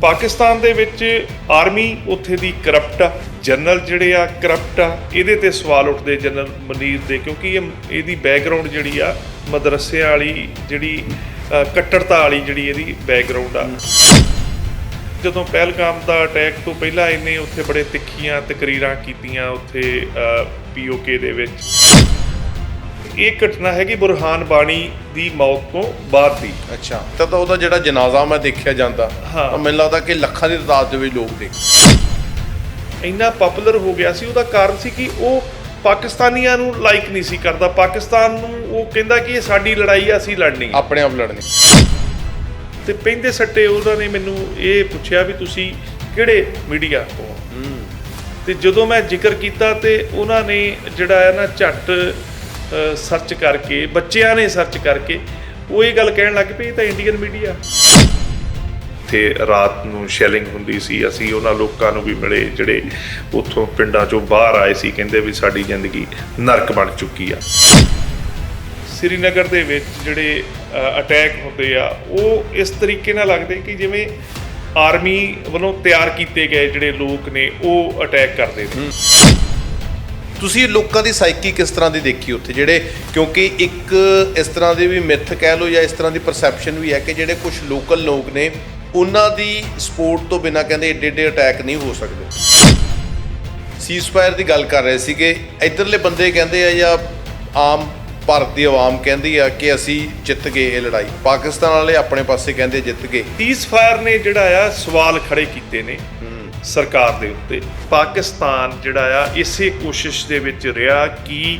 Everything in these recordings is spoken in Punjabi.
ਪਾਕਿਸਤਾਨ ਦੇ ਵਿੱਚ ਆਰਮੀ ਉੱਥੇ ਦੀ ਕਰਪਟ ਆ, ਜਨਰਲ ਜਿਹੜੇ ਆ ਕਰਪਟ ਆ। ਇਹਦੇ ਤੇ ਸਵਾਲ ਉੱਠਦੇ ਜਨਰਲ ਮਨੀਰ ਦੇ, ਕਿਉਂਕਿ ਇਹ ਇਹਦੀ ਬੈਕਗ੍ਰਾਉਂਡ ਜਿਹੜੀ ਆ ਮਦਰਸੇ ਵਾਲੀ ਜਿਹੜੀ ਕੱਟੜਤਾ ਵਾਲੀ ਜਿਹੜੀ ਇਹਦੀ ਬੈਕਗ੍ਰਾਉਂਡ ਆ। ਜਦੋਂ ਪਹਿਲਗਾਮ ਦਾ ਅਟੈਕ ਤੋਂ ਪਹਿਲਾਂ ਇਹਨੇ ਉੱਥੇ ਬੜੇ ਤਿੱਖੀਆਂ ਤਕਰੀਰਾਂ ਕੀਤੀਆਂ, ਉੱਥੇ ਪੀਓਕੇ ਦੇ ਵਿੱਚ। ਇਹ ਘਟਨਾ ਹੈਗੀ ਬੁਰਹਾਨ ਬਾਣੀ ਦੀ ਮੌਤ ਤੋਂ ਬਾਅਦ ਦੀ ਅੱਛਾ ਤਾਂ ਤਾਂ ਉਹਦਾ ਜਿਹੜਾ ਜਨਾਜ਼ਾ ਮੈਂ ਦੇਖਿਆ ਜਾਂਦਾ ਹਾਂ। ਤਾਂ ਮੈਨੂੰ ਲੱਗਦਾ ਕਿ ਲੱਖਾਂ ਦੀ ਤਾਦਾਦ ਦੇ ਵਿੱਚ ਲੋਕ ਦੇਖ ਇੰਨਾ ਪਪੂਲਰ ਹੋ ਗਿਆ ਸੀ ਉਹਦਾ ਕਾਰਨ ਸੀ ਕਿ ਉਹ ਪਾਕਿਸਤਾਨੀਆਂ ਨੂੰ ਲਾਈਕ ਨਹੀਂ ਸੀ ਕਰਦਾ ਪਾਕਿਸਤਾਨ ਨੂੰ ਉਹ ਕਹਿੰਦਾ ਕਿ ਇਹ ਸਾਡੀ ਲੜਾਈ ਆ ਅਸੀਂ ਲੜਨੀ ਆ। ਆਪਣੇ ਆਪ ਲੜਨੇ ਤੇ ਪੈਂਦੇ ਸੱਟੇ ਉਹਨਾਂ ਨੇ ਮੈਨੂੰ ਇਹ ਪੁੱਛਿਆ ਵੀ ਤੁਸੀਂ ਕਿਹੜੇ ਮੀਡੀਆ ਤੋਂ ਹੋ? ਤੇ ਜਦੋਂ ਮੈਂ ਜ਼ਿਕਰ ਕੀਤਾ ਤੇ ਉਹਨਾਂ ਨੇ ਜਿਹੜਾ ਹੈ ਨਾ ਝੱਟ ਸਰਚ ਕਰਕੇ ਬੱਚਿਆਂ ਨੇ ਸਰਚ ਕਰਕੇ ਉਹ ਇਹ ਗੱਲ ਕਹਿਣ ਲੱਗ ਇਹ ਤਾਂ ਇੰਡੀਅਨ ਮੀਡੀਆ ਤੇ ਰਾਤ ਨੂੰ ਸ਼ੈਲਿੰਗ ਹੁੰਦੀ ਸੀ ਅਸੀਂ ਉਹਨਾਂ ਲੋਕਾਂ ਨੂੰ ਵੀ ਮਿਲੇ ਜਿਹੜੇ ਉੱਥੋਂ ਪਿੰਡਾਂ ਚੋਂ ਬਾਹਰ ਆਏ ਸੀ ਕਹਿੰਦੇ ਵੀ ਸਾਡੀ ਜ਼ਿੰਦਗੀ ਨਰਕ ਬਣ ਚੁੱਕੀ ਆ। ਸ੍ਰੀਨਗਰ ਦੇ ਵਿੱਚ ਜਿਹੜੇ ਅਟੈਕ ਹੁੰਦੇ ਆ ਉਹ ਇਸ ਤਰੀਕੇ ਨਾਲ ਲੱਗਦੇ ਕਿ ਜਿਵੇਂ ਆਰਮੀ ਵੱਲੋਂ ਤਿਆਰ ਕੀਤੇ ਗਏ ਜਿਹੜੇ ਲੋਕ ਨੇ ਉਹ ਅਟੈਕ ਕਰਦੇ ਨੇ। ਤੁਸੀਂ ਲੋਕਾਂ ਦੀ ਸਾਈਕੀ ਕਿਸ ਤਰ੍ਹਾਂ ਦੀ ਦੇਖੀ ਉੱਥੇ? ਜਿਹੜੇ ਕਿਉਂਕਿ ਇੱਕ ਇਸ ਤਰ੍ਹਾਂ ਦੀ ਵੀ ਮਿੱਥ ਕਹਿ ਲਓ ਜਾਂ ਇਸ ਤਰ੍ਹਾਂ ਦੀ ਪਰਸੈਪਸ਼ਨ ਵੀ ਹੈ ਕਿ ਜਿਹੜੇ ਕੁਝ ਲੋਕਲ ਲੋਕ ਨੇ ਉਹਨਾਂ ਦੀ ਸਪੋਰਟ ਤੋਂ ਬਿਨਾ ਕਹਿੰਦੇ ਏਡੇ ਏਡੇ ਅਟੈਕ ਨਹੀਂ ਹੋ ਸਕਦੇ। ਸੀਜ਼ਫਾਇਰ ਦੀ ਗੱਲ ਕਰ ਰਹੇ ਸੀਗੇ। ਇਧਰਲੇ ਬੰਦੇ ਕਹਿੰਦੇ ਆ ਜਾਂ ਆਮ ਭਾਰਤ ਦੀ ਆਵਾਮ ਕਹਿੰਦੀ ਆ ਕਿ ਅਸੀਂ ਜਿੱਤ ਗਏ ਇਹ ਲੜਾਈ। ਪਾਕਿਸਤਾਨ ਵਾਲੇ ਆਪਣੇ ਪਾਸੇ ਕਹਿੰਦੇ ਜਿੱਤ ਗਏ। ਤੀਸ ਫਾਇਰ ਨੇ ਜਿਹੜਾ ਆ ਸਵਾਲ ਖੜੇ ਕੀਤੇ ਨੇ। ਸਰਕਾਰ ਦੇ ਉੱਤੇ। ਪਾਕਿਸਤਾਨ ਜਿਹੜਾ ਆ ਇਸੇ ਕੋਸ਼ਿਸ਼ ਦੇ ਵਿੱਚ ਰਿਹਾ ਕਿ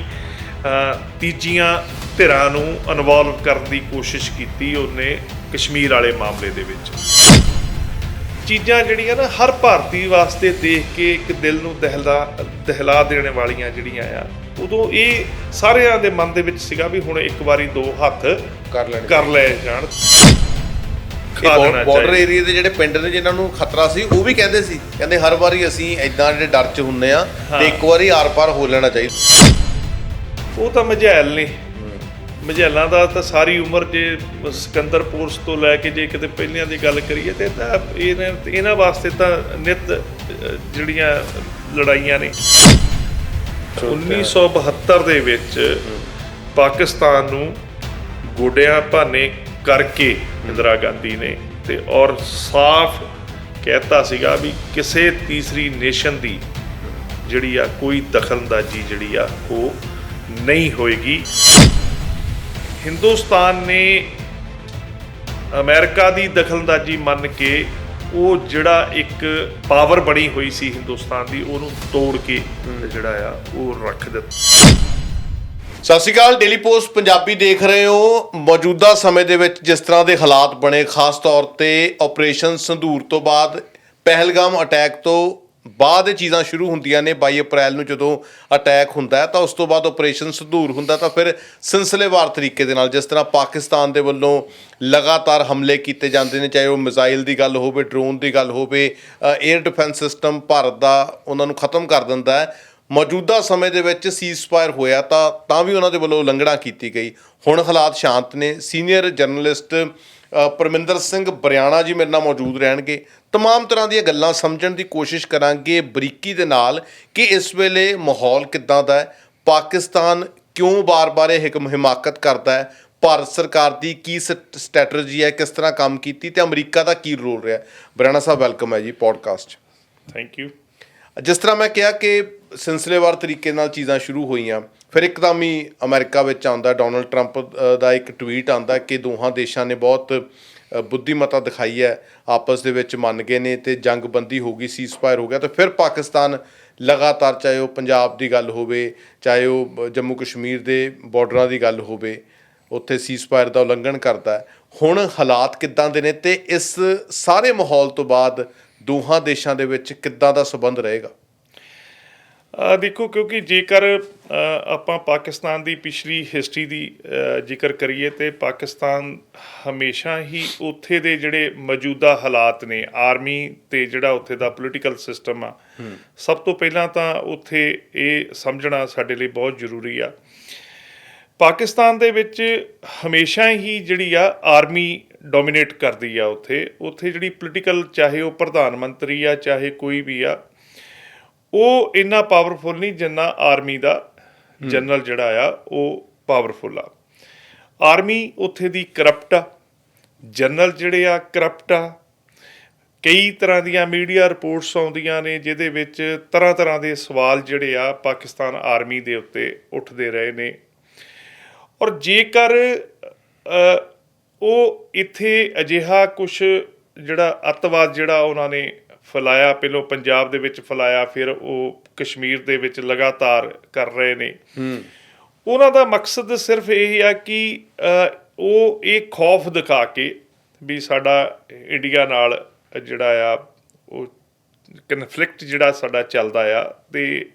ਤੀਜੀਆਂ ਧਿਰਾਂ ਨੂੰ ਇਨਵੋਲਵ ਕਰਨ ਦੀ ਕੋਸ਼ਿਸ਼ ਕੀਤੀ ਉਹਨੇ ਕਸ਼ਮੀਰ ਵਾਲੇ ਮਾਮਲੇ ਦੇ ਵਿੱਚ। ਚੀਜ਼ਾਂ ਜਿਹੜੀਆਂ ਨਾ ਹਰ ਭਾਰਤੀ ਵਾਸਤੇ ਦੇਖ ਕੇ ਇੱਕ ਦਿਲ ਨੂੰ ਦਹਿਲਾ ਦਹਿਲਾ ਦੇਣ ਵਾਲੀਆਂ ਜਿਹੜੀਆਂ ਆ ਉਦੋਂ ਇਹ ਸਾਰਿਆਂ ਦੇ ਮਨ ਦੇ ਵਿੱਚ ਸੀਗਾ ਵੀ ਹੁਣ ਇੱਕ ਵਾਰੀ ਦੋ ਹੱਥ ਕਰ ਲੈਣੇ। ਕਰ ਲਏ ਜਾਣ। ਖਾ ਲੈਣਾ ਬਾਰਡਰ। ਏਰੀਆ ਦੇ ਜਿਹੜੇ ਪਿੰਡ ਨੇ ਜਿਨ੍ਹਾਂ ਨੂੰ ਖਤਰਾ ਸੀ ਉਹ ਵੀ ਕਹਿੰਦੇ ਸੀ। ਕਹਿੰਦੇ ਹਰ ਵਾਰੀ ਅਸੀਂ ਐਦਾਂ ਜਿਹੜੇ ਡਰ 'ਚ ਹੁੰਨੇ ਆ ਤੇ ਇੱਕ ਵਾਰੀ ਆਰ-ਪਾਰ ਹੋ ਲੈਣਾ ਚਾਹੀਦਾ। ਉਹ ਤਾਂ ਮਝੈਲ ਨੇ। ਮਝੈਲਾਂ ਦਾ ਤਾਂ ਸਾਰੀ ਉਮਰ ਜੇ ਸਿਕੰਦਰ ਪੋਰਸ ਤੋਂ ਲੈ ਕੇ ਜੇ ਕਿਤੇ ਪਹਿਲਿਆਂ ਦੀ ਗੱਲ ਕਰੀਏ ਤੇ ਤਾਂ ਇਹਨਾਂ ਇਹਨਾਂ ਵਾਸਤੇ ਤਾਂ ਨਿਤ ਜਿਹੜੀਆਂ ਲੜਾਈਆਂ ਨੇ। 1972 ਦੇ ਵਿੱਚ ਪਾਕਿਸਤਾਨ ਨੂੰ ਗੋਡਿਆਂ ਭਾਨੇ ਕਰਕੇ ਇੰਦਰਾ ਗਾਂਧੀ ਨੇ ਤੇ ਔਰ ਸਾਫ਼ ਕਹਿਤਾ ਸੀਗਾ ਵੀ ਕਿਸੇ ਤੀਸਰੀ ਨੇਸ਼ਨ ਦੀ ਜਿਹੜੀ ਆ ਕੋਈ ਦਖਲਅੰਦਾਜ਼ੀ ਜਿਹੜੀ ਆ ਉਹ ਨਹੀਂ ਹੋਏਗੀ। ਹਿੰਦੁਸਤਾਨ ਨੇ ਅਮਰੀਕਾ ਦੀ ਦਖਲਅੰਦਾਜ਼ੀ ਮੰਨ ਕੇ ਉਹ ਜਿਹੜਾ ਇੱਕ ਪਾਵਰ ਬਣੀ ਹੋਈ ਸੀ ਹਿੰਦੁਸਤਾਨ ਦੀ, ਉਹਨੂੰ ਤੋੜ ਕੇ ਜਿਹੜਾ ਆ ਉਹ ਰੱਖ ਦਿੱਤਾ। ਸਤਿ ਸ਼੍ਰੀ ਅਕਾਲ ਡੇਲੀ ਪੋਸਟ ਪੰਜਾਬੀ ਦੇਖ ਰਹੇ ਹੋ। ਮੌਜੂਦਾ ਸਮੇਂ ਦੇ ਵਿੱਚ ਜਿਸ ਤਰ੍ਹਾਂ ਦੇ ਹਾਲਾਤ ਬਣੇ, ਖਾਸ ਤੌਰ ਤੇ ਆਪਰੇਸ਼ਨ ਸੰਧੂਰ ਤੋਂ ਬਾਅਦ ਪਹਿਲਗਾਮ ਅਟੈਕ ਤੋਂ ਬਾਅਦ ਇਹ ਚੀਜ਼ਾਂ ਸ਼ੁਰੂ ਹੁੰਦੀਆਂ ਨੇ। 22 ਅਪ੍ਰੈਲ ਨੂੰ ਜਦੋਂ ਅਟੈਕ ਹੁੰਦਾ ਤਾਂ ਉਸ ਤੋਂ ਬਾਅਦ ਆਪਰੇਸ਼ਨ ਸੰਧੂਰ ਹੁੰਦਾ ਤਾਂ ਫਿਰ ਸਿਲਸਿਲੇਵਾਰ ਤਰੀਕੇ ਦੇ ਨਾਲ ਜਿਸ ਤਰ੍ਹਾਂ ਪਾਕਿਸਤਾਨ ਦੇ ਵੱਲੋਂ ਲਗਾਤਾਰ ਹਮਲੇ ਕੀਤੇ ਜਾਂਦੇ ਨੇ, ਚਾਹੇ ਉਹ ਮਿਜ਼ਾਈਲ ਦੀ ਗੱਲ ਹੋਵੇ ਡਰੋਨ ਦੀ ਗੱਲ ਹੋਵੇ 에ਅਰ ਡਿਫੈਂਸ ਸਿਸਟਮ ਭਾਰਤ ਦਾ ਉਹਨਾਂ ਨੂੰ ਖਤਮ ਕਰ ਦਿੰਦਾ ਹੈ। ਮੌਜੂਦਾ ਸਮੇਂ ਦੇ ਵਿੱਚ ਸੀਜ਼ਫਾਇਰ ਹੋਇਆ ਤਾਂ ਤਾਂ ਵੀ ਉਹਨਾਂ ਦੇ ਵੱਲੋਂ ਉਲੰਘਣਾ ਕੀਤੀ ਗਈ ਹੁਣ ਹਾਲਾਤ ਸ਼ਾਂਤ ਨੇ ਸੀਨੀਅਰ ਜਰਨਲਿਸਟ ਅ, ਪਰਮਿੰਦਰ ਸਿੰਘ ਬਰਿਆਣਾ ਜੀ ਮੇਰੇ ਨਾਲ ਮੌਜੂਦ ਰਹਿਣਗੇ तमाम ਤਰ੍ਹਾਂ ਦੀਆਂ ਗੱਲਾਂ ਸਮਝਣ ਦੀ ਕੋਸ਼ਿਸ਼ ਕਰਾਂਗੇ ਬਰੀਕੀ ਦੇ ਨਾਲ ਕਿ ਇਸ ਵੇਲੇ ਮਾਹੌਲ ਕਿੱਦਾਂ ਦਾ ਹੈ ਪਾਕਿਸਤਾਨ ਕਿਉਂ ਬਾਰ-ਬਾਰ ਇਹ ਹਕਮ ਹਿਮਾਕਤ ਕਰਦਾ ਹੈ ਭਾਰਤ ਸਰਕਾਰ ਦੀ ਕੀ ਸਟ੍ਰੈਟਜੀ ਹੈ ਕਿਸ ਤਰ੍ਹਾਂ ਕੰਮ ਕੀਤੀ ਤੇ ਅਮਰੀਕਾ ਦਾ ਕੀ ਰੋਲ ਰਿਹਾ ਬਰਿਆਣਾ ਸਾਹਿਬ ਵੈਲਕਮ ਹੈ ਜੀ ਪੋਡਕਾਸਟ ਥੈਂਕ ਯੂ ਜਿਸ ਤਰ੍ਹਾਂ ਮੈਂ ਕਿਹਾ ਕਿ ਸਿਲਸਿਲੇਵਾਰ ਤਰੀਕੇ ਨਾਲ ਚੀਜ਼ਾਂ ਸ਼ੁਰੂ ਹੋਈਆਂ, ਫਿਰ ਇੱਕਦਮ ਹੀ ਅਮਰੀਕਾ ਵਿੱਚ ਆਉਂਦਾ, ਡੋਨਲਡ ਟਰੰਪ ਦਾ ਇੱਕ ਟਵੀਟ ਆਉਂਦਾ ਕਿ ਦੋਹਾਂ ਦੇਸ਼ਾਂ ਨੇ ਬਹੁਤ ਬੁੱਧੀਮਤਾ ਦਿਖਾਈ ਹੈ, ਆਪਸ ਦੇ ਵਿੱਚ ਮੰਨ ਗਏ ਨੇ ਤੇ ਜੰਗਬੰਦੀ ਹੋ ਗਈ ਸੀਜ਼ਫਾਇਰ ਹੋ ਗਿਆ, ਤੇ ਫਿਰ ਪਾਕਿਸਤਾਨ ਲਗਾਤਾਰ ਚਾਹੇ ਉਹ ਪੰਜਾਬ ਦੀ ਗੱਲ ਹੋਵੇ, ਚਾਹੇ ਉਹ ਜੰਮੂ ਕਸ਼ਮੀਰ ਦੇ ਬਾਰਡਰਾਂ ਦੀ ਗੱਲ ਹੋਵੇ, ਉੱਥੇ ਸੀਜ਼ਫਾਇਰ ਦਾ ਉਲੰਘਣ ਕਰਦਾ ਹੁਣ ਹਾਲਾਤ ਕਿੱਦਾਂ ਦੇ ਨੇ ਤੇ ਇਸ ਸਾਰੇ ਮਾਹੌਲ ਤੋਂ ਬਾਅਦ ਦੋਹਾਂ ਦੇਸ਼ਾਂ ਦੇ ਵਿੱਚ ਕਿੱਦਾਂ ਦਾ ਸਬੰਧ ਰਹੇਗਾ? ਆ ਦੇਖੋ ਕਿਉਂਕਿ ਜੇਕਰ ਆਪਾਂ ਪਾਕਿਸਤਾਨ ਦੀ ਪਿਛਲੀ ਹਿਸਟਰੀ ਦੀ ਜ਼ਿਕਰ ਕਰੀਏ ਤੇ ਪਾਕਿਸਤਾਨ ਹਮੇਸ਼ਾ ਹੀ ਉੱਥੇ ਦੇ ਜਿਹੜੇ ਮੌਜੂਦਾ ਹਾਲਾਤ ਨੇ ਆਰਮੀ ਤੇ ਜਿਹੜਾ ਉੱਥੇ ਦਾ ਪੋਲੀਟੀਕਲ ਸਿਸਟਮ ਆ ਸਭ ਤੋਂ ਪਹਿਲਾਂ ਤਾਂ ਉੱਥੇ ਇਹ ਸਮਝਣਾ ਸਾਡੇ ਲਈ ਬਹੁਤ ਜ਼ਰੂਰੀ ਆ ਪਾਕਿਸਤਾਨ ਦੇ ਵਿੱਚ ਹਮੇਸ਼ਾ ਹੀ ਜਿਹੜੀ ਆ ਆਰਮੀ ਡੋਮੀਨੇਟ ਕਰਦੀ ਆ ਉੱਥੇ ਉੱਥੇ ਜਿਹੜੀ ਪੋਲੀਟੀਕਲ ਚਾਹੇ ਉਹ ਪ੍ਰਧਾਨ ਮੰਤਰੀ ਆ, ਚਾਹੇ ਕੋਈ ਵੀ ਆ, ਉਹ ਇੰਨਾ ਪਾਵਰਫੁਲ ਨਹੀਂ ਜਿੰਨਾ ਆਰਮੀ ਦਾ ਜਨਰਲ ਜਿਹੜਾ ਆ, ਉਹ ਪਾਵਰਫੁਲ ਆ। ਆਰਮੀ ਉੱਥੇ ਦੀ ਕਰਪਟ ਆ ਜਨਰਲ ਜਿਹੜੇ ਆ ਕਰਪਟ ਆ। ਕਈ ਤਰ੍ਹਾਂ ਦੀਆਂ ਮੀਡੀਆ ਰਿਪੋਰਟਸ ਆਉਂਦੀਆਂ ਨੇ ਜਿਹਦੇ ਵਿੱਚ ਤਰ੍ਹਾਂ ਤਰ੍ਹਾਂ ਦੇ ਸਵਾਲ ਜਿਹੜੇ ਆ ਪਾਕਿਸਤਾਨ ਆਰਮੀ ਦੇ ਉੱਤੇ ਉੱਠਦੇ ਰਹੇ ਨੇ। ਔਰ ਜੇਕਰ ਉਹ ਇੱਥੇ ਅਜਿਹਾ ਕੁਝ ਜਿਹੜਾ ਅੱਤਵਾਦ ਜਿਹੜਾ ਉਹਨਾਂ ਨੇ ਫੈਲਾਇਆ ਪਹਿਲਾਂ ਪੰਜਾਬ ਦੇ ਵਿੱਚ ਫੈਲਾਇਆ ਫਿਰ ਉਹ ਕਸ਼ਮੀਰ ਦੇ ਵਿੱਚ ਲਗਾਤਾਰ ਕਰ ਰਹੇ ਨੇ। ਉਹਨਾਂ ਦਾ ਮਕਸਦ ਸਿਰਫ ਇਹ ਆ ਕਿ ਉਹ ਇਹ ਖੌਫ ਦਿਖਾ ਕੇ ਵੀ ਸਾਡਾ ਇੰਡੀਆ ਨਾਲ ਜਿਹੜਾ ਆ ਉਹ ਕਨਫਲਿਕਟ ਜਿਹੜਾ ਸਾਡਾ ਚੱਲਦਾ ਆ ਤੇ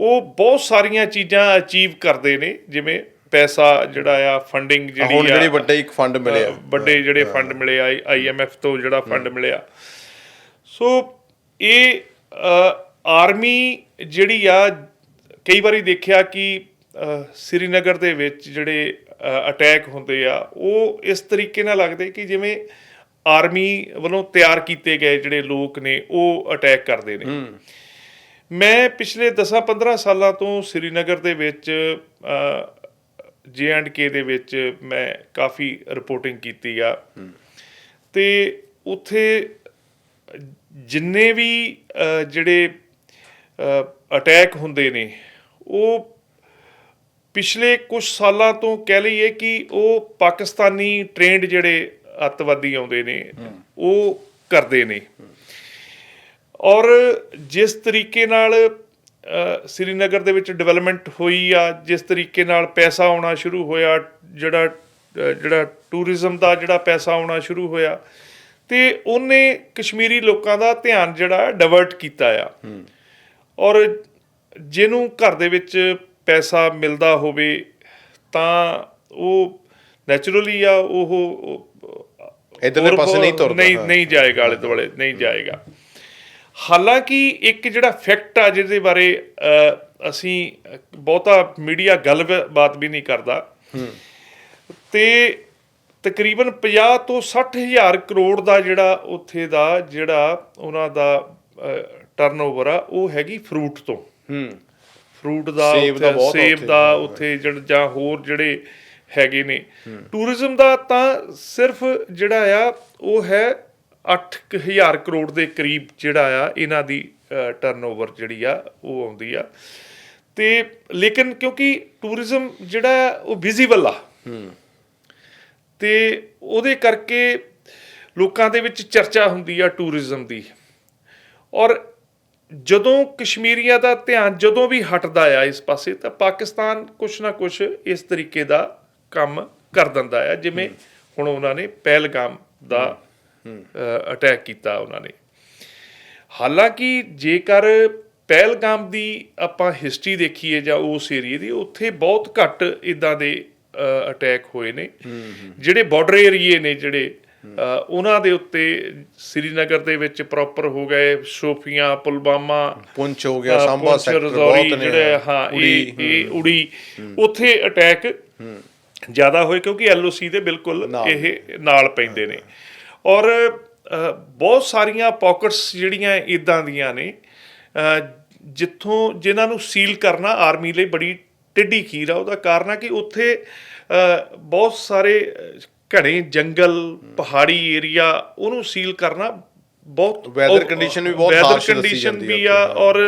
ਉਹ ਬਹੁਤ ਸਾਰੀਆਂ ਚੀਜ਼ਾਂ ਅਚੀਵ ਕਰਦੇ ਨੇ ਜਿਵੇਂ ਪੈਸਾ ਜਿਹੜਾ ਆ ਫੰਡਿੰਗ ਜਿਹੜੀ ਹੁਣ ਆ ਜਿਹੜੀ ਵੱਡਾ ਇੱਕ ਫੰਡ ਮਿਲਿਆ ਵੱਡੇ ਜਿਹੜੇ ਫੰਡ ਮਿਲੇ ਆ ਆਈਐਮਐਫ ਤੋਂ ਜਿਹੜਾ ਫੰਡ ਮਿਲਿਆ ਸੋ ਇਹ ਆਰਮੀ ਜਿਹੜੀ ਆ ਕਈ ਵਾਰੀ ਦੇਖਿਆ ਕਿ ਸ੍ਰੀਨਗਰ ਦੇ ਵਿੱਚ ਜਿਹੜੇ ਅਟੈਕ ਹੁੰਦੇ ਆ ਉਹ ਇਸ ਤਰੀਕੇ ਨਾਲ ਲੱਗਦੇ ਕਿ ਜਿਵੇਂ ਆਰਮੀ ਵੱਲੋਂ ਤਿਆਰ ਕੀਤੇ ਗਏ ਜਿਹੜੇ ਲੋਕ ਨੇ ਉਹ ਅਟੈਕ ਕਰਦੇ ਨੇ। ਮੈਂ ਪਿਛਲੇ 10-15 ਸਾਲਾਂ ਤੋਂ ਸ੍ਰੀਨਗਰ ਦੇ ਵਿੱਚ ਜੇ ਐਂਡ ਕੇ ਦੇ ਵਿੱਚ ਮੈਂ ਕਾਫੀ ਰਿਪੋਰਟਿੰਗ ਕੀਤੀ ਆ। ਤੇ ਉੱਥੇ ਜਿੰਨੇ ਵੀ ਜਿਹੜੇ ਅਟੈਕ ਹੁੰਦੇ ਨੇ ਉਹ ਪਿਛਲੇ ਕੁਝ ਸਾਲਾਂ ਤੋਂ ਕਹਿ ਲਈਏ ਕਿ ਉਹ ਪਾਕਿਸਤਾਨੀ ਟ੍ਰੇਨਡ ਜਿਹੜੇ ਅੱਤਵਾਦੀ ਆਉਂਦੇ ਨੇ ਉਹ ਕਰਦੇ ਨੇ। ਔਰ ਜਿਸ ਤਰੀਕੇ ਨਾਲ ਸ੍ਰੀਨਗਰ ਦੇ ਵਿੱਚ ਡਿਵੈਲਪਮੈਂਟ ਹੋਈ ਆ ਜਿਸ ਤਰੀਕੇ ਨਾਲ ਪੈਸਾ ਆਉਣਾ ਸ਼ੁਰੂ ਹੋਇਆ ਜਿਹੜਾ ਜਿਹੜਾ ਟੂਰਿਜ਼ਮ ਦਾ ਜਿਹੜਾ ਪੈਸਾ ਆਉਣਾ ਸ਼ੁਰੂ ਹੋਇਆ ਤੇ ਉਹਨੇ ਕਸ਼ਮੀਰੀ ਲੋਕਾਂ ਦਾ ਧਿਆਨ ਜਿਹੜਾ ਡਿਵਰਟ ਕੀਤਾ ਆ। ਔਰ ਜਿਹਨੂੰ ਘਰ ਦੇ ਵਿੱਚ ਪੈਸਾ ਮਿਲਦਾ ਹੋਵੇ ਤਾਂ ਉਹ ਨੈਚੁਰਲੀ ਆ ਉਹ ਇੱਧਰਲੇ ਪਾਸੇ ਨਹੀਂ ਤੁਰਦਾ, ਨਹੀਂ। ਨਹੀਂ ਜਾਏਗਾ ਆਲੇ ਦੁਆਲੇ ਨਹੀਂ ਜਾਏਗਾ। ਹਾਲਾਂਕਿ ਇੱਕ ਜਿਹੜਾ ਫੈਕਟ ਆ ਜਿਹਦੇ ਬਾਰੇ ਅਸੀਂ ਬਹੁਤਾ ਮੀਡੀਆ ਗੱਲਬਾਤ ਵੀ ਨਹੀਂ ਕਰਦਾ। ਤੇ ਤਕਰੀਬਨ 50 ਤੋਂ 60 ਹਜ਼ਾਰ ਕਰੋੜ ਦਾ ਜਿਹੜਾ ਉੱਥੇ ਦਾ ਜਿਹੜਾ ਉਹਨਾਂ ਦਾ ਟਰਨਓਵਰ ਆ ਉਹ ਹੈਗੀ ਫਰੂਟ ਤੋਂ। ਹੂੰ। ਫਰੂਟ ਦਾ ਸੇਬ ਦਾ ਉੱਥੇ- ਜਾਂ ਹੋਰ ਜਿਹੜੇ ਹੈਗੇ ਨੇ। ਟੂਰਿਜ਼ਮ ਦਾ ਤਾਂ ਸਿਰਫ ਜਿਹੜਾ ਆ ਉਹ ਹੈ 8000 ਕਰੋੜ ਦੇ ਕਰੀਬ ਜਿਹੜਾ ਆ ਇਹਨਾਂ ਦੀ ਟਰਨਓਵਰ ਜਿਹੜੀ ਆ ਉਹ ਆਉਂਦੀ ਆ। ਤੇ ਲੇਕਿਨ ਕਿਉਂਕਿ ਟੂਰਿਜ਼ਮ ਜਿਹੜਾ ਉਹ ਵਿਜ਼ੀਬਲ ਆ। ਤੇ ਉਹਦੇ ਕਰਕੇ ਲੋਕਾਂ ਦੇ ਵਿੱਚ ਚਰਚਾ ਹੁੰਦੀ ਆ ਟੂਰਿਜ਼ਮ ਦੀ। ਔਰ ਜਦੋਂ ਕਸ਼ਮੀਰੀਆਂ ਦਾ ਧਿਆਨ ਜਦੋਂ ਵੀ ਹਟਦਾ ਆ ਇਸ ਪਾਸੇ ਤਾਂ ਪਾਕਿਸਤਾਨ ਕੁਛ ਨਾ ਕੁਛ ਇਸ ਤਰੀਕੇ ਦਾ ਕੰਮ ਕਰ ਦਿੰਦਾ ਆ ਜਿਵੇਂ ਹੁਣ ਉਹਨਾਂ ਨੇ ਪਹਿਲਗਾਮ ਦਾ ਅਟੈਕ ਕੀਤਾ ਉਹਨਾਂ ਨੇ। ਹਾਲਾਂਕਿ ਜੇਕਰ ਪਹਿਲਗਾਮ ਦੀ ਆਪਾਂ ਹਿਸਟਰੀ ਦੇਖੀਏ ਜਾਂ ਉਸ ਏਰੀਏ ਦੀ ਉੱਥੇ ਬਹੁਤ ਘੱਟ ਇਦਾਂ ਦੇ ਅਟੈਕ ਹੋਏ ਨੇ। ਜਿਹੜੇ ਬਾਰਡਰ ਏਰੀਏ ਨੇ ਜਿਹੜੇ ਉਹਨਾਂ ਦੇ ਉੱਤੇ ਸ੍ਰੀਨਗਰ ਦੇ ਵਿੱਚ ਪ੍ਰੋਪਰ ਹੋ ਗਏ ਸ਼ੋਪੀਆਂ ਪੁਲਵਾਮਾ ਪੁੰਛ ਹੋ ਗਿਆ ਪੁੰਛ, ਸੈਕਟਰ ਬਹੁਤ ਨੇ। ਜਿਹੜੇ ਹਾਂ ਇਹ ਇਹ ਉੜੀ ਉੱਥੇ ਅਟੈਕ ਜ਼ਿਆਦਾ ਹੋਏ ਕਿਉਂਕਿ ਐਲਓਸੀ ਦੇ ਬਿਲਕੁਲ। ਇਹ ਨਾਲ ਪੈਂਦੇ ਨੇ। ਔਰ ਬਹੁਤ ਸਾਰੀਆਂ ਪਾਕਟਸ ਜਿਹੜੀਆਂ ਇਦਾਂ ਦੀਆਂ ਨੇ ਜਿੱਥੋਂ ਜਿਨ੍ਹਾਂ ਨੂੰ ਸੀਲ ਕਰਨਾ ਆਰਮੀ ਲਈ ਬੜੀ ਟਿੱਡੀ ਖੀਰ ਆ ਉਹਦਾ ਕਾਰਨ ਆ ਕਿ ਉੱਥੇ ਬਹੁਤ ਸਾਰੇ ਘਣੇ ਜੰਗਲ ਪਹਾੜੀ ਏਰੀਆ ਉਹਨੂੰ ਸੀਲ ਕਰਨਾ ਬਹੁਤ ਔਖ- condition ਵੀ ਬਹੁਤ ਦੱਸੀ condition ਜਾਂਦੀ ਵੀ ਆ ਔਰ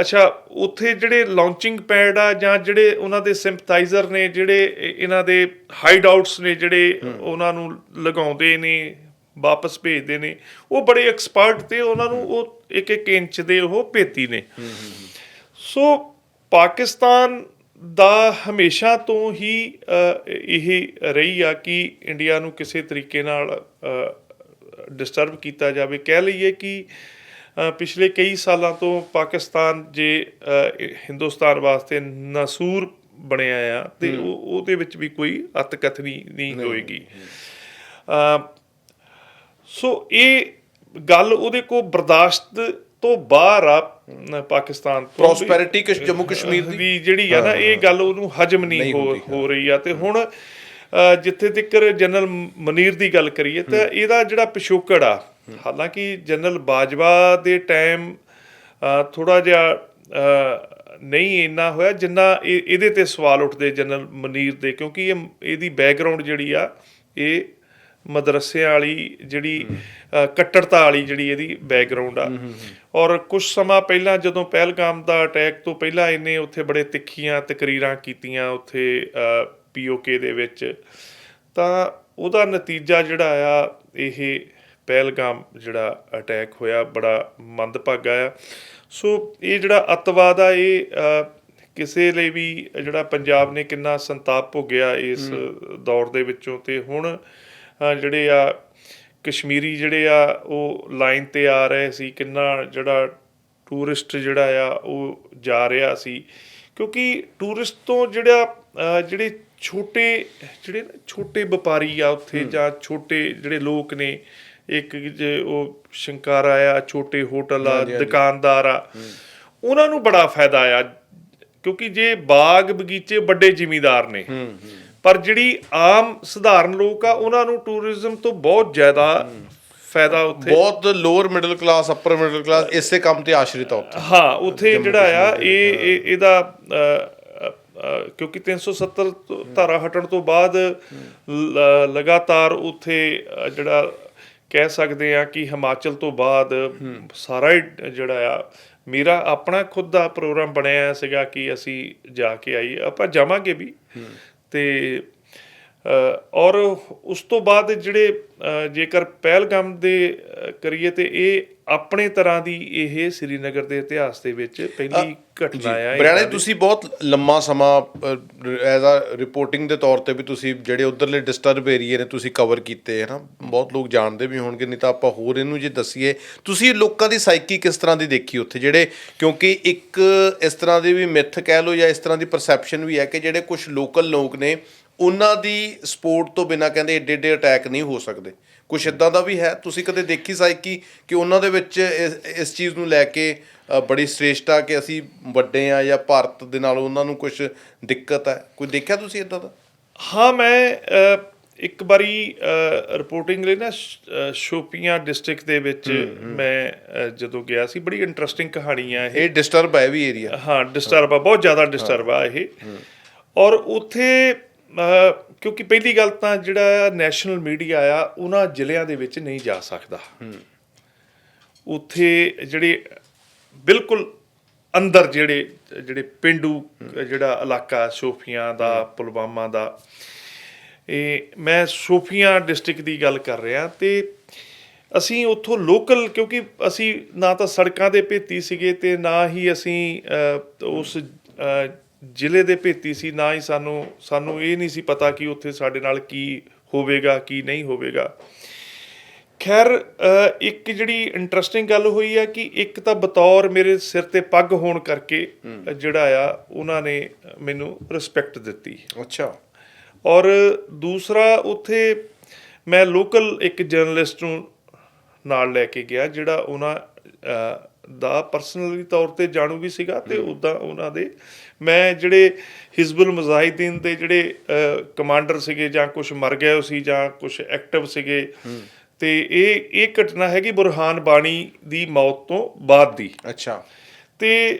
ਅੱਛਾ ਉੱਥੇ ਜਿਹੜੇ ਲਾਂਚਿੰਗ ਪੈਡ ਆ ਜਾਂ ਜਿਹੜੇ ਉਹਨਾਂ ਦੇ ਸਿੰਪਥਾਈਜ਼ਰ ਨੇ ਜਿਹੜੇ ਇਹ- ਇਹਨਾਂ ਦੇ ਹਾਈਡ ਆਊਟਸ ਨੇ ਜਿਹੜੇ ਉਹਨਾਂ ਨੂੰ ਲਗਾਉਂਦੇ ਨੇ ਵਾਪਸ ਭੇਜਦੇ ਨੇ। ਉਹ ਬੜੇ ਐਕਸਪਰਟ ਤੇ ਉਹਨਾਂ ਨੂੰ ਉਹ ਇੱਕ ਇੱਕ ਇੰਚ ਦੇ ਉਹ ਭੇਤੀ ਨੇ। ਸੋ ਪਾਕਿਸਤਾਨ ਦਾ ਹਮੇਸ਼ਾ ਤੋਂ ਹੀ ਇਹ ਰਹੀ ਆ ਕਿ ਇੰਡੀਆ ਨੂੰ ਕਿਸੇ ਤਰੀਕੇ ਨਾਲ ਡਿਸਟਰਬ ਕੀਤਾ ਜਾਵੇ। ਕਹਿ ਲਈਏ ਕਿ ਪਿਛਲੇ ਕਈ ਸਾਲਾਂ ਤੋਂ ਪਾਕਿਸਤਾਨ ਜੇ ਹਿੰਦੁਸਤਾਨ ਵਾਸਤੇ ਨਸੂਰ ਬਣਿਆ ਆ ਤੇ ਉਹ ਉਹਦੇ ਵਿੱਚ ਵੀ ਕੋਈ ਅਤਕਥਨੀ ਨਹੀਂ ਹੋਏਗੀ। ਸੋ ਇਹ ਗੱਲ ਉਹਦੇ ਕੋ ਬਰਦਾਸ਼ਤ ਤੋਂ ਬਾਹਰ ਆ ਪਾਕਿਸਤਾਨ ਪ੍ਰੋਸਪੈਰਿਟੀ ਕਿ ਜੰਮੂ ਕਸ਼ਮੀਰ ਦੀ? ਜਿਹੜੀ ਆ ਨਾ ਇਹ ਗੱਲ ਉਹਨੂੰ ਹਜਮ ਨਹੀਂ ਹੋ ਰਹੀ ਆ। ਤੇ ਹੁਣ ਜਿੱਥੇ ਤੱਕ ਜਨਰਲ ਮਨੀਰ ਦੀ ਗੱਲ ਕਰੀਏ ਤਾਂ ਇਹਦਾ ਜਿਹੜਾ ਪਿਛੋਕੜ ਆ ਹਾਲਾਂਕਿ ਜਨਰਲ ਬਾਜਵਾ ਦੇ ਟਾਈਮ ਥੋੜਾ ਜਿਹਾ ਨਹੀਂ ਇੰਨਾ ਹੋਇਆ ਜਿੰਨਾ ਇਹ- ਇਹਦੇ ਤੇ ਸਵਾਲ ਉੱਠਦੇ ਜਨਰਲ ਮਨੀਰ ਦੇ ਕਿਉਂਕਿ ਇਹ ਇਹਦੀ ਬੈਕਗ੍ਰਾਉਂਡ ਜਿਹੜੀ ਆ ਇਹ ਮਦਰਸਿਆਂ ਵਾਲੀ ਜਿਹੜੀ ਕੱਟੜਤਾ ਵਾਲੀ ਜਿਹੜੀ ਇਹਦੀ ਬੈਕਗ੍ਰਾਉਂਡ ਆ। ਔਰ ਕੁਝ ਸਮਾਂ ਪਹਿਲਾਂ ਜਦੋਂ ਪਹਿਲਗਾਮ ਦਾ ਅਟੈਕ ਤੋਂ ਪਹਿਲਾਂ ਇਹਨੇ ਉੱਥੇ ਬੜੇ ਤਿੱਖੀਆਂ ਤਕਰੀਰਾਂ ਕੀਤੀਆਂ ਉੱਥੇ ਪੀਓਕੇ ਦੇ ਵਿੱਚ। ਤਾਂ ਉਹਦਾ ਨਤੀਜਾ ਜਿਹੜਾ ਆ ਇਹ ਪਹਿਲਗਾਮ ਜਿਹੜਾ ਅਟੈਕ ਹੋਇਆ ਬੜਾ ਮੰਦਭਾਗਾ ਆ। ਸੋ ਇਹ ਜਿਹੜਾ ਅੱਤਵਾਦ ਆ ਇਹ ਕਿਸੇ ਲਈ ਵੀ ਜਿਹੜਾ ਪੰਜਾਬ ਨੇ ਕਿੰਨਾ ਸੰਤਾਪ ਭੋਗਿਆ ਇਸ ਦੌਰ ਦੇ ਵਿੱਚੋਂ ਤੇ ਹੁਣ ਜਿਹੜੇ ਆ ਕਸ਼ਮੀਰੀ ਜਿਹੜੇ ਆ ਉਹ ਲਾਈਨ ਤੇ ਆ ਰਹੇ ਸੀ ਕਿੰਨਾ ਜਿਹੜਾ ਟੂਰਿਸਟ ਜਿਹੜਾ ਆ ਉਹ ਜਾ ਰਿਹਾ ਸੀ। ਕਿਉਂਕਿ ਟੂਰਿਸਟ ਤੋਂ ਜਿਹੜਾ ਜਿਹੜੇ ਛੋਟੇ ਜਿਹੜੇ ਛੋਟੇ ਵਪਾਰੀ ਆ ਉੱਥੇ ਜਾਂ ਛੋਟੇ ਜਿਹੜੇ ਲੋਕ ਨੇ ਇੱਕ ਜੇ ਉਹ ਸ਼ੰਕਾਰਾ ਆ ਛੋਟੇ ਹੋਟਲ ਆ ਦੁਕਾਨਦਾਰ ਆ ਉਹਨਾਂ ਨੂੰ ਬੜਾ ਫਾਇਦਾ ਆ। ਕਿਉਂਕਿ ਜੇ ਬਾਗ ਬਗੀਚੇ ਵੱਡੇ ਜ਼ਿਮੀਂਦਾਰ ਨੇ ਪਰ ਜਿਹੜੀ ਆਮ ਸਧਾਰਨ ਲੋਕ ਆ ਉਹਨਾਂ ਨੂੰ ਟੂਰਿਜ਼ਮ ਤੋਂ ਬਹੁਤ ਜ਼ਿਆਦਾ ਫਾਇਦਾ ਉੱਥੇ। ਬਹੁਤ lower middle class upper middle class ਇਸੇ ਕੰਮ ਤੇ ਆਸ਼ਰਿਤ ਆ ਉੱਥੇ। ਹਾਂ ਉੱਥੇ ਜਿਹੜਾ ਆ ਇਹ ਇਹ- ਇਹਦਾ ਕਿਉਂਕਿ 370 ਤੋਂ ਧਾਰਾ ਹਟਣ ਤੋਂ ਬਾਅਦ ਲਗਾਤਾਰ ਉੱਥੇ ਜਿਹੜਾ ਕਹਿ ਸਕਦੇ ਆ ਕਿ ਹਿਮਾਚਲ ਤੋਂ ਬਾਅਦ ਸਾਰਾ ਹੀ ਜਿਹੜਾ ਆ ਮੇਰਾ ਆਪਣਾ ਖੁਦ ਦਾ ਪ੍ਰੋਗਰਾਮ ਬਣਿਆ ਸੀਗਾ ਕਿ ਅਸੀਂ ਜਾ ਕੇ ਆਈਏ। ਆਪਾਂ ਜਾਵਾਂਗੇ ਵੀ। ਤੇ ਅ, ਔਰ ਉਸ ਤੋਂ ਬਾਅਦ ਜਿਹੜੇ ਜੇਕਰ ਪਹਿਲਗਾਮ ਦੇ ਕਰੀਏ ਤੇ ਇਹ ਆਪਣੇ ਤਰ੍ਹਾਂ ਦੀ ਇਹ ਸ੍ਰੀਨਗਰ ਦੇ ਇਤਿਹਾਸ ਦੇ ਵਿੱਚ ਪਹਿਲੀ ਘਟਨਾ ਆ ਬਰਿਆਣੇ। ਤੁਸੀਂ ਬਹੁਤ ਲੰਮਾ ਸਮਾਂ ਐਜ਼ ਅ ਰਿਪੋਰਟਿੰਗ ਦੇ ਤੌਰ ਤੇ ਵੀ ਤੁਸੀਂ ਜਿਹੜੇ ਉਧਰਲੇ ਡਿਸਟਰਬ ਏਰੀਏ ਨੇ ਤੁਸੀਂ ਕਵਰ ਕੀਤੇ ਹੈ ਨਾ ਬਹੁਤ ਲੋਕ ਜਾਣਦੇ ਵੀ ਹੋਣਗੇ ਨਹੀਂ ਤਾਂ ਆਪਾਂ ਹੋਰ ਇਹਨੂੰ ਜੇ ਦੱਸੀਏ। ਤੁਸੀਂ ਲੋਕਾਂ ਦੀ ਸਾਈਕੀ ਕਿਸ ਤਰ੍ਹਾਂ ਦੀ ਦੇਖੀ ਉੱਥੇ? ਜਿਹੜੇ ਕਿਉਂਕਿ ਇੱਕ ਇਸ ਤਰ੍ਹਾਂ ਦੀ ਵੀ ਮਿੱਥ ਕਹਿ ਲਓ ਜਾਂ ਇਸ ਤਰ੍ਹਾਂ ਦੀ ਪਰਸੈਪਸ਼ਨ ਵੀ ਹੈ ਕਿ ਜਿਹੜੇ ਕੁਝ ਲੋਕਲ ਲੋਕ ਨੇ ਉਹਨਾਂ ਦੀ ਸਪੋਰਟ ਤੋਂ ਬਿਨਾ ਕਹਿੰਦੇ ਏਡੇ ਏਡੇ ਅਟੈਕ ਨਹੀਂ ਹੋ ਸਕਦੇ। ਕੁਝ ਇਦਾਂ ਦਾ ਵੀ ਹੈ। ਤੁਸੀਂ ਕਦੇ ਦੇਖੀ ਸਾਈਕੀ ਕਿ ਉਹਨਾਂ ਦੇ ਵਿੱਚ ਇਸ ਇਸ ਚੀਜ਼ ਨੂੰ ਲੈ ਕੇ ਅ, ਬੜੀ ਸ੍ਰੇਸ਼ਟਤਾ ਕਿ ਅਸੀਂ ਵੱਡੇ ਆ ਜਾਂ ਭਾਰਤ ਦੇ ਨਾਲ ਉਹਨਾਂ ਨੂੰ ਕੁਝ ਦਿੱਕਤ ਹੈ? ਕੋਈ ਦੇਖਿਆ ਤੁਸੀਂ ਇਦਾਂ ਦਾ? ਹਾਂ ਮੈਂ ਇੱਕ ਵਾਰੀ ਰਿਪੋਰਟਿੰਗ ਲਈ ਨਾ ਸ਼- ਸ਼ੋਪੀਆਂ ਡਿਸਟ੍ਰਿਕਟ ਦੇ ਵਿੱਚ ਮੈਂ ਜਦੋਂ ਗਿਆ ਸੀ ਬੜੀ ਇੰਟਰਸਟਿੰਗ ਕਹਾਣੀ ਆ ਇਹ। ਇਹ ਡਿਸਟਰਬ ਹੈ ਇਹ ਵੀ ਏਰੀਆ ਹਾਂ ਡਿਸਟਰਬ ਆ ਬਹੁਤ ਜ਼ਿਆਦਾ ਡਿਸਟਰਬ ਆ ਇਹ। ਔਰ ਉੱਥੇ ਕਿਉਂਕਿ ਪਹਿਲੀ ਗੱਲ ਤਾਂ ਜਿਹੜਾ ਨੈਸ਼ਨਲ ਮੀਡੀਆ ਆ ਉਹਨਾਂ ਜ਼ਿਲ੍ਹਿਆਂ ਦੇ ਵਿੱਚ ਨਹੀਂ ਜਾ ਸਕਦਾ। ਉੱਥੇ ਜਿਹੜੇ ਬਿਲਕੁਲ ਅੰਦਰ ਜਿਹੜੇ ਜਿਹੜੇ ਪਿੰਡੂ ਜਿਹੜਾ ਇਲਾਕਾ ਸ਼ੋਫੀਆਂ ਦਾ ਪੁਲਵਾਮਾ ਦਾ ਇਹ ਮੈਂ ਸ਼ੋਫੀਆਂ ਡਿਸਟ੍ਰਿਕਟ ਦੀ ਗੱਲ ਕਰ ਰਿਹਾ ਤੇ ਅਸੀਂ ਉੱਥੋਂ ਲੋਕਲ ਕਿਉਂਕਿ ਅਸੀਂ ਨਾ ਤਾਂ ਸੜਕਾਂ ਦੇ ਭੇਤੀ ਸੀਗੇ ਤੇ ਨਾ ਹੀ ਅਸੀਂ ਉਸ ਜ਼ਿਲ੍ਹੇ ਦੇ ਭੇਤੀ ਸੀ ਨਾ ਹੀ ਸਾਨੂੰ ਸਾਨੂੰ ਇਹ ਨਹੀਂ ਸੀ ਪਤਾ ਕਿ ਉੱਥੇ ਸਾਡੇ ਨਾਲ ਕੀ ਹੋਵੇਗਾ ਕੀ ਨਹੀਂ ਹੋਵੇਗਾ। ਖੈਰ ਇੱਕ ਜਿਹੜੀ ਇੰਟਰਸਟਿੰਗ ਗੱਲ ਹੋਈ ਆ ਕਿ ਇੱਕ ਤਾਂ ਬਤੌਰ ਮੇਰੇ ਸਿਰ ਤੇ ਪੱਗ ਹੋਣ ਕਰਕੇ ਜਿਹੜਾ ਆ ਉਹਨਾਂ ਨੇ ਮੈਨੂੰ ਰਿਸਪੈਕਟ ਦਿੱਤੀ। ਅੱਛਾ। ਔਰ ਦੂਸਰਾ ਉੱਥੇ ਮੈਂ ਲੋਕਲ ਇੱਕ ਜਰਨਲਿਸਟ ਨੂੰ ਨਾਲ ਲੈ ਕੇ ਗਿਆ ਜਿਹੜਾ ਉਹਨਾਂ ਦਾ ਪਰਸਨਲੀ ਤੌਰ ਤੇ ਜਾਣੂ ਵੀ ਸੀਗਾ ਤੇ ਉਦਾਂ ਉਹਨਾਂ ਦੇ ਮੈਂ ਜਿਹੜੇ ਹਿਜ਼ਬੁਲ ਮੁਜ਼ਾਹਿਦੀਨ ਦੇ ਜਿਹੜੇ ਕਮਾਂਡਰ ਸੀਗੇ ਜਾਂ ਕੁਝ ਮਰ ਗਏ ਸੀ ਜਾਂ ਕੁਝ ਐਕਟਿਵ ਸੀਗੇ ਤੇ ਇਹ ਇਹ ਘਟਨਾ ਹੈਗੀ ਬੁਰਹਾਨ ਬਾਣੀ ਦੀ ਮੌਤ ਤੋਂ ਬਾਅਦ ਦੀ। ਅੱਛਾ। ਤੇ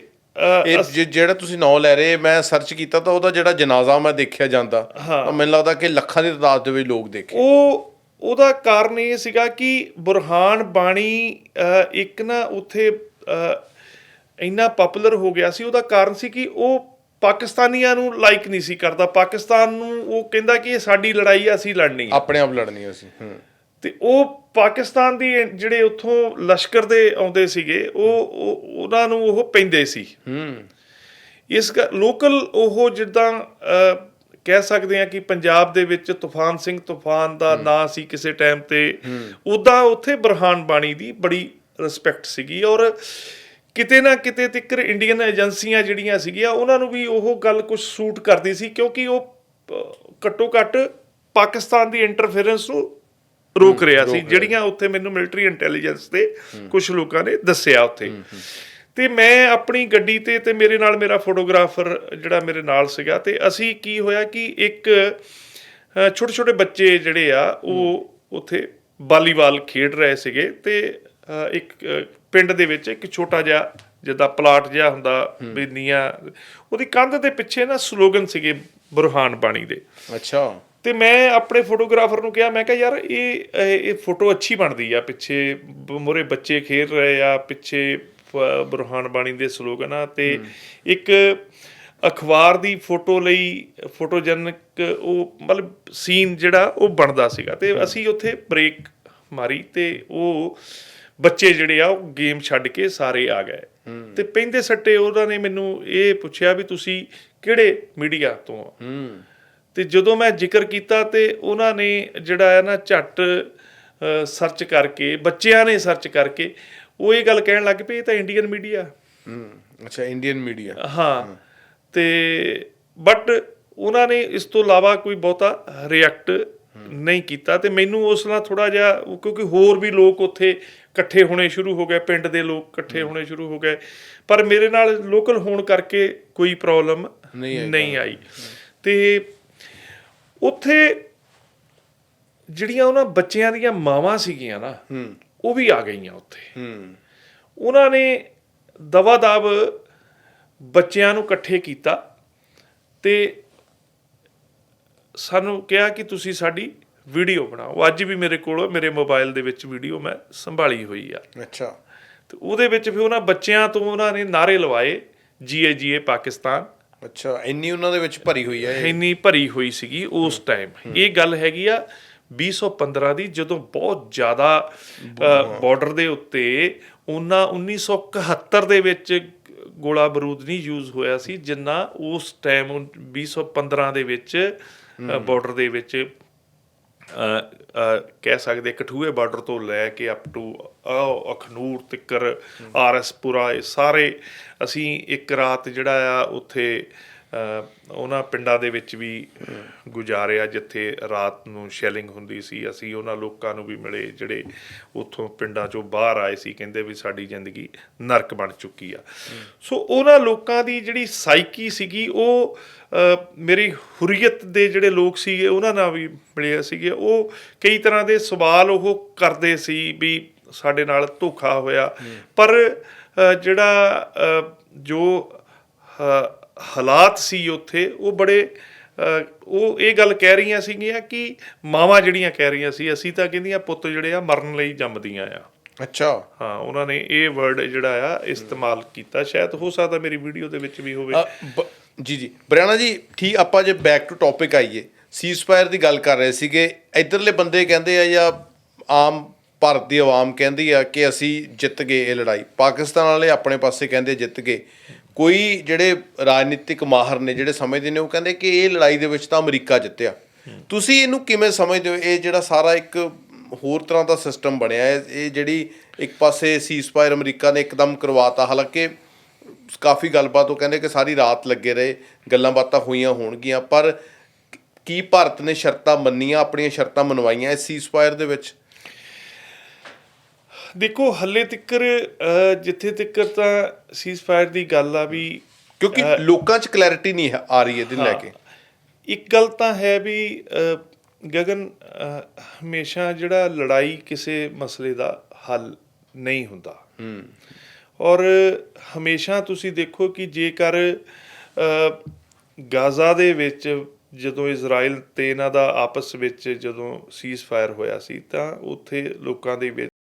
ਇਹ ਜਿਹੜਾ ਤੁਸੀਂ ਨਾਂ ਲੈ ਰਹੇ ਮੈਂ ਸਰਚ ਕੀਤਾ ਤਾਂ ਉਹਦਾ ਜਿਹੜਾ ਜਨਾਜ਼ਾ ਮੈਂ ਦੇਖਿਆ ਜਾਂਦਾ ਤਾਂ ਮੈਨੂੰ ਲੱਗਦਾ ਕਿ ਲੱਖਾਂ ਦੀ ਤਾਦਾਦ ਦੇ ਵਿੱਚ ਲੋਕ ਦੇਖੇ। ਉਹ ਉਹਦਾ ਕਾਰਨ ਇਹ ਸੀਗਾ ਕਿ ਬੁਰਹਾਨ ਬਾਣੀ ਇੱਕ ਨਾ ਉੱਥੇ ਇੰਨਾ ਪਪੂਲਰ ਹੋ ਗਿਆ ਸੀ ਉਹਦਾ ਕਾਰਨ ਸੀ ਕਿ ਉਹ ਪਾਕਿਸਤਾਨੀਆਂ ਨੂੰ ਲਾਈਕ ਨਹੀਂ ਸੀ ਕਰਦਾ। ਪਾਕਿਸਤਾਨ ਨੂੰ ਉਹ ਕਹਿੰਦਾ ਕਿ ਇਹ ਸਾਡੀ ਲੜਾਈ ਆ ਅਸੀਂ ਲੜਨੀ ਹੈ ਆਪਣੇ ਆਪ ਲੜਨੀ ਅਸੀਂ ਹੂੰ। ਤੇ ਉਹ ਪਾਕਿਸਤਾਨ ਦੀ ਜਿਹੜੇ ਉੱਥੋਂ ਲਸ਼ਕਰ ਦੇ ਆਉਂਦੇ ਸੀਗੇ ਉਹ ਉਹ- ਉਹਨਾਂ ਨੂੰ ਉਹ ਪੈਂਦੇ ਸੀ। ਹੂੰ। ਇਸ ਲੋਕਲ ਉਹ ਜਿੱਦਾਂ ਕਹਿ ਸਕਦੇ ਆ ਕਿ ਪੰਜਾਬ ਦੇ ਵਿੱਚ ਤੂਫਾਨ ਸਿੰਘ ਤੂਫਾਨ ਦਾ ਨਾਂ ਸੀ ਕਿਸੇ ਟਾਈਮ ਤੇ। ਉਦਾਂ ਉੱਥੇ ਬਰਹਾਨ ਬਾਣੀ ਦੀ ਬੜੀ ਰਿਸਪੈਕਟ ਸੀਗੀ ਔਰ ਕਿਤੇ ਨਾ ਕਿਤੇ ਤਿੱਕਰ ਇੰਡੀਅਨ ਏਜੰਸੀਆਂ ਜਿਹੜੀਆਂ ਸੀਗੀਆਂ ਉਹਨਾਂ ਨੂੰ ਵੀ ਉਹ ਗੱਲ ਕੁਝ ਸੂਟ ਕਰਦੀ ਸੀ ਕਿਉਂਕਿ ਉਹ ਘੱਟੋ ਘੱਟ ਪਾਕਿਸਤਾਨ ਦੀ ਇੰਟਰਫੇਰੈਂਸ ਨੂੰ ਰੋਕ ਰਿਹਾ ਸੀ ਜਿਹੜੀਆਂ ਉੱਥੇ ਮੈਨੂੰ ਮਿਲਟਰੀ ਇੰਟੈਲੀਜੈਂਸ ਦੇ ਕੁਝ ਲੋਕਾਂ ਨੇ ਦੱਸਿਆ ਉੱਥੇ। ਤੇ ਮੈਂ ਆਪਣੀ ਗੱਡੀ ਤੇ ਤੇ ਮੇਰੇ ਨਾਲ ਮੇਰਾ ਫੋਟੋਗ੍ਰਾਫਰ ਜਿਹੜਾ ਮੇਰੇ ਨਾਲ ਸੀਗਾ ਤੇ ਅਸੀਂ ਕੀ ਹੋਇਆ ਕਿ ਇੱਕ ਛੋਟੇ ਛੋਟੇ ਬੱਚੇ ਜਿਹੜੇ ਆ ਉਹ ਉੱਥੇ ਵਾਲੀਬਾਲ ਖੇਡ ਰਹੇ ਸੀਗੇ ਤੇ ਇੱਕ ਪਿੰਡ ਦੇ ਵਿੱਚ ਇੱਕ ਛੋਟਾ ਜਿਹਾ ਜਿੱਦਾਂ ਪਲਾਟ ਜਿਹਾ ਹੁੰਦਾ ਵੀ ਨੀਆਂ ਉਹਦੀ ਕੰਧ ਦੇ ਪਿੱਛੇ ਨਾ ਸਲੋਗਨ ਸੀਗੇ ਬੁਰਹਾਨ ਬਾਣੀ ਦੇ। ਅੱਛਾ। ਤੇ ਮੈਂ ਆਪਣੇ ਫੋਟੋਗ੍ਰਾਫਰ ਨੂੰ ਕਿਹਾ ਮੈਂ ਕਿਹਾ ਯਾਰ ਇਹ ਇਹ ਫੋਟੋ ਅੱਛੀ ਬਣਦੀ ਆ ਪਿੱਛੇ ਮੋਰੇ ਬੱਚੇ ਖੇਡ ਰਹੇ ਆ ਪਿੱਛੇ ਬੁਰਹਾਨ ਬਾਣੀ ਦੇ ਸਲੋਗਨ ਆ। ਤੇ ਇੱਕ ਅਖਬਾਰ ਦੀ ਫੋਟੋ ਲਈ ਫੋਟੋਜਨਕ ਉਹ ਮਤਲਬ ਸੀਨ ਜਿਹੜਾ ਉਹ ਬਣਦਾ ਸੀਗਾ। ਤੇ ਅਸੀਂ ਉੱਥੇ ਬ੍ਰੇਕ ਮਾਰੀ ਤੇ ਉਹ ਬੱਚੇ ਜਿਹੜੇ ਆ ਉਹ ਗੇਮ ਛੱਡ ਕੇ ਸਾਰੇ ਆ ਗਏ। ਤੇ ਪੈਂਦੇ ਸੱਟੇ ਉਹਨਾਂ ਨੇ ਮੈਨੂੰ ਇਹ ਪੁੱਛਿਆ ਵੀ ਤੁਸੀਂ ਕਿਹੜੇ ਮੀਡੀਆ ਤੋਂ ਆ ਹੂੰ। ਤੇ ਜਦੋਂ ਮੈਂ ਜ਼ਿਕਰ ਕੀਤਾ ਤੇ ਉਹਨਾਂ ਨੇ ਜਿਹੜਾ ਹੈ ਨਾ ਝੱਟ ਸਰਚ ਕਰਕੇ ਬੱਚਿਆਂ ਨੇ ਸਰਚ ਕਰਕੇ ਉਹ ਇਹ ਗੱਲ ਕਹਿਣ ਲੱਗ ਪਏ ਇਹ ਤਾਂ ਇੰਡੀਅਨ ਮੀਡੀਆ। ਹੂੰ। ਅੱਛਾ ਇੰਡੀਅਨ ਮੀਡੀਆ। ਹਾਂ। ਤੇ ਬਟ ਉਹਨਾਂ ਨੇ ਇਸ ਤੋਂ ਇਲਾਵਾ ਕੋਈ ਬਹੁਤਾ ਰਿਐਕਟ ਨਹੀਂ ਕੀਤਾ ਤੇ ਮੈਨੂੰ ਉਸ ਨਾਲ ਥੋੜਾ ਜਿਹਾ ਕਿਉਂਕਿ ਹੋਰ ਵੀ ਲੋਕ ਉੱਥੇ ਇਕੱਠੇ ਹੋਣੇ ਸ਼ੁਰੂ ਹੋ ਗਏ ਪਿੰਡ ਦੇ ਲੋਕ ਇਕੱਠੇ ਹੋਣੇ ਸ਼ੁਰੂ ਹੋ ਗਏ। ਪਰ ਮੇਰੇ ਨਾਲ ਲੋਕਲ ਹੋਣ ਕਰਕੇ ਕੋਈ ਪ੍ਰੋਬਲਮ ਨਹੀਂ ਆਈ ਤੇ ਉੱਥੇ ਜਿਹੜੀਆਂ ਉਹਨਾਂ ਬੱਚਿਆਂ ਦੀਆਂ ਮਾਵਾਂ ਸੀਗੀਆਂ ਨਾ ਉਹ ਵੀ ਆ ਗਈਆਂ ਉੱਥੇ। ਉਹਨਾਂ ਨੇ ਦਵਾ ਦਵ ਬੱਚਿਆਂ ਨੂੰ ਇਕੱਠੇ ਕੀਤਾ ਤੇ ਸਾਨੂੰ ਕਿਹਾ ਕਿ ਤੁਸੀਂ ਸਾਡੀ ਵੀਡੀਓ ਬਣਾਓ। ਅੱਜ ਵੀ ਮੇਰੇ ਕੋਲ ਮੇਰੇ ਮੋਬਾਈਲ ਦੇ ਵਿੱਚ ਵੀਡੀਓ ਮੈਂ ਸੰਭਾਲੀ ਹੋਈ ਆ। ਅੱਛਾ। ਤੇ ਉਹਦੇ ਵਿੱਚ ਫਿਰ ਉਹਨਾਂ ਬੱਚਿਆਂ ਤੋਂ ਉਹਨਾਂ ਨੇ ਨਾਰੇ ਲਵਾਏ ਜੀਏ ਜੀਏ ਪਾਕਿਸਤਾਨ। ਅੱਛਾ ਇੰਨੀ ਉਹਨਾਂ ਦੇ ਵਿੱਚ ਭਰੀ ਹੋਈ ਹੈ ਇਹ? ਇੰਨੀ ਭਰੀ ਹੋਈ ਸੀਗੀ ਉਸ ਟਾਈਮ ਇਹ ਗੱਲ ਹੈਗੀ ਆ 2015 ਦੀ ਜਦੋਂ ਬਹੁਤ ਜ਼ਿਆਦਾ ਬਾਰਡਰ ਦੇ ਉੱਤੇ ਉਹਨਾਂ 1971 ਦੇ ਵਿੱਚ ਗੋਲਾ ਬਰੂਦ ਨਹੀਂ ਯੂਜ਼ ਹੋਇਆ ਸੀ ਜਿੰਨਾ ਉਸ ਟਾਈਮ 2015 ਦੇ ਵਿੱਚ ਬਾਰਡਰ ਦੇ ਵਿੱਚ ਕਹਿ ਸਕਦੇ ਕਠੂਏ ਬਾਰਡਰ ਤੋਂ ਲੈ ਕੇ ਅਪ ਟੂ ਅਖਨੂਰ ਤਿੱਕਰ ਆਰਐਸ ਪੁਰਾ ਇਹ ਸਾਰੇ ਅਸੀਂ ਇੱਕ ਰਾਤ ਜਿਹੜਾ ਆ ਉੱਥੇ ਉਹਨਾਂ ਪਿੰਡਾਂ ਦੇ ਵਿੱਚ ਵੀ ਗੁਜ਼ਾਰਿਆ ਜਿੱਥੇ ਰਾਤ ਨੂੰ ਸ਼ੈਲਿੰਗ ਹੁੰਦੀ ਸੀ। ਅਸੀਂ ਉਹਨਾਂ ਲੋਕਾਂ ਨੂੰ ਵੀ ਮਿਲੇ ਜਿਹੜੇ ਉੱਥੋਂ ਪਿੰਡਾਂ ਚੋਂ ਬਾਹਰ ਆਏ ਸੀ ਕਹਿੰਦੇ ਵੀ ਸਾਡੀ ਜ਼ਿੰਦਗੀ ਨਰਕ ਬਣ ਚੁੱਕੀ ਆ। ਸੋ ਉਹਨਾਂ ਲੋਕਾਂ ਦੀ ਜਿਹੜੀ ਸਾਈਕੀ ਸੀਗੀ ਉਹ ਮੇਰੀ ਹੁਰੀਅਤ ਦੇ ਜਿਹੜੇ ਲੋਕ ਸੀਗੇ ਉਹਨਾਂ ਨਾਲ ਵੀ ਮਿਲੇ ਸੀਗੇ। ਉਹ ਕਈ ਤਰ੍ਹਾਂ ਦੇ ਸਵਾਲ ਉਹ ਕਰਦੇ ਸੀ ਵੀ ਸਾਡੇ ਨਾਲ ਧੋਖਾ ਹੋਇਆ। ਪਰ ਜਿਹੜਾ ਜੋ ਹਾਲਾਤ ਸੀ ਉੱਥੇ ਉਹ ਬੜੇ ਉਹ ਇਹ ਗੱਲ ਕਹਿ ਰਹੀਆਂ ਸੀਗੀਆਂ ਕਿ ਮਾਵਾਂ ਜਿਹੜੀਆਂ ਕਹਿ ਰਹੀਆਂ ਸੀ ਅਸੀਂ ਤਾਂ ਕਹਿੰਦੀਆਂ ਪੁੱਤ ਜਿਹੜੇ ਆ ਮਰਨ ਲਈ ਜੰਮਦੀਆਂ ਆ। ਅੱਛਾ। ਹਾਂ ਉਹਨਾਂ ਨੇ ਇਹ ਵਰਡ ਜਿਹੜਾ ਆ ਇਸਤੇਮਾਲ ਕੀਤਾ ਸ਼ਾਇਦ ਹੋ ਸਕਦਾ ਮੇਰੀ ਵੀਡੀਓ ਦੇ ਵਿੱਚ ਵੀ ਹੋਵੇ। ਜੀ ਜੀ। ਬਰਿਆਣਾ ਜੀ ਠੀਕ ਆਪਾਂ ਜੇ ਬੈਕ ਟੂ ਟੌਪਿਕ ਆਈਏ ਸੀਜ਼ਫਾਇਰ ਦੀ ਗੱਲ ਕਰ ਰਹੇ ਸੀਗੇ ਇਧਰਲੇ ਬੰਦੇ ਕਹਿੰਦੇ ਆ ਜਾਂ ਆਮ ਭਾਰਤ ਦੀ ਆਵਾਮ ਕਹਿੰਦੀ ਆ ਕਿ ਅਸੀਂ ਜਿੱਤ ਗਏ ਇਹ ਲੜਾਈ ਪਾਕਿਸਤਾਨ ਵਾਲੇ ਆਪਣੇ ਪਾਸੇ ਕਹਿੰਦੇ ਜਿੱਤ ਗਏ। ਕੋਈ ਜਿਹੜੇ ਰਾਜਨੀਤਿਕ ਮਾਹਰ ਨੇ ਜਿਹੜੇ ਸਮਝਦੇ ਨੇ, ਉਹ ਕਹਿੰਦੇ ਕਿ ਇਹ ਲੜਾਈ ਦੇ ਵਿੱਚ ਤਾਂ ਅਮਰੀਕਾ ਜਿੱਤਿਆ। ਤੁਸੀਂ ਇਹਨੂੰ ਕਿਵੇਂ ਸਮਝਦੇ ਹੋ? ਇਹ ਜਿਹੜਾ ਸਾਰਾ ਇੱਕ ਹੋਰ ਤਰ੍ਹਾਂ ਦਾ ਸਿਸਟਮ ਬਣਿਆ ਹੈ, ਇਹ ਜਿਹੜੀ ਇੱਕ ਪਾਸੇ ਸੀਜ਼ਫਾਇਰ ਅਮਰੀਕਾ ਨੇ ਇੱਕਦਮ ਕਰਵਾਤਾ, ਹਾਲਾਂਕਿ ਕਾਫੀ ਗੱਲਬਾਤ ਉਹ ਕਹਿੰਦੇ ਕਿ ਸਾਰੀ ਰਾਤ ਲੱਗੇ ਰਹੇ, ਗੱਲਾਂ ਬਾਤਾਂ ਹੋਈਆਂ ਹੋਣਗੀਆਂ, ਪਰ ਕੀ ਭਾਰਤ ਨੇ ਸ਼ਰਤਾਂ ਮੰਨੀਆਂ, ਆਪਣੀਆਂ ਸ਼ਰਤਾਂ ਮਨਵਾਈਆਂ ਇਸ ਸੀਜ਼ਫਾਇਰ ਦੇ ਵਿੱਚ? ਦੇਖੋ ਹੱਲੇ ਤਿੱਕਰ ਜਿੱਥੇ ਤਿੱਕਰ ਤਾਂ ਸੀਜ਼ਫਾਇਰ ਦੀ ਗੱਲ ਆ ਵੀ ਕਿਉਂਕਿ ਲੋਕਾਂ 'ਚ ਕਲੈਰਿਟੀ ਨਹੀਂ ਆ ਰਹੀ ਇਹਦੇ ਲੈ ਕੇ। ਇੱਕ ਗੱਲ ਤਾਂ ਹੈ ਵੀ ਗਗਨ ਹਮੇਸ਼ਾ ਜਿਹੜਾ ਲੜਾਈ ਕਿਸੇ ਮਸਲੇ ਦਾ ਹੱਲ ਨਹੀਂ ਹੁੰਦਾ। ਔਰ ਹਮੇਸ਼ਾ ਤੁਸੀਂ ਦੇਖੋ ਕਿ ਜੇਕਰ ਗਾਜ਼ਾ ਦੇ ਵਿੱਚ ਜਦੋਂ ਇਜ਼ਰਾਈਲ ਤੇ ਇਹਨਾਂ ਦਾ ਆਪਸ ਵਿੱਚ ਜਦੋਂ ਸੀਜ਼ਫਾਇਰ ਹੋਇਆ ਸੀ ਤਾਂ ਉੱਥੇ ਲੋਕਾਂ ਦੇ ਵਿੱਚ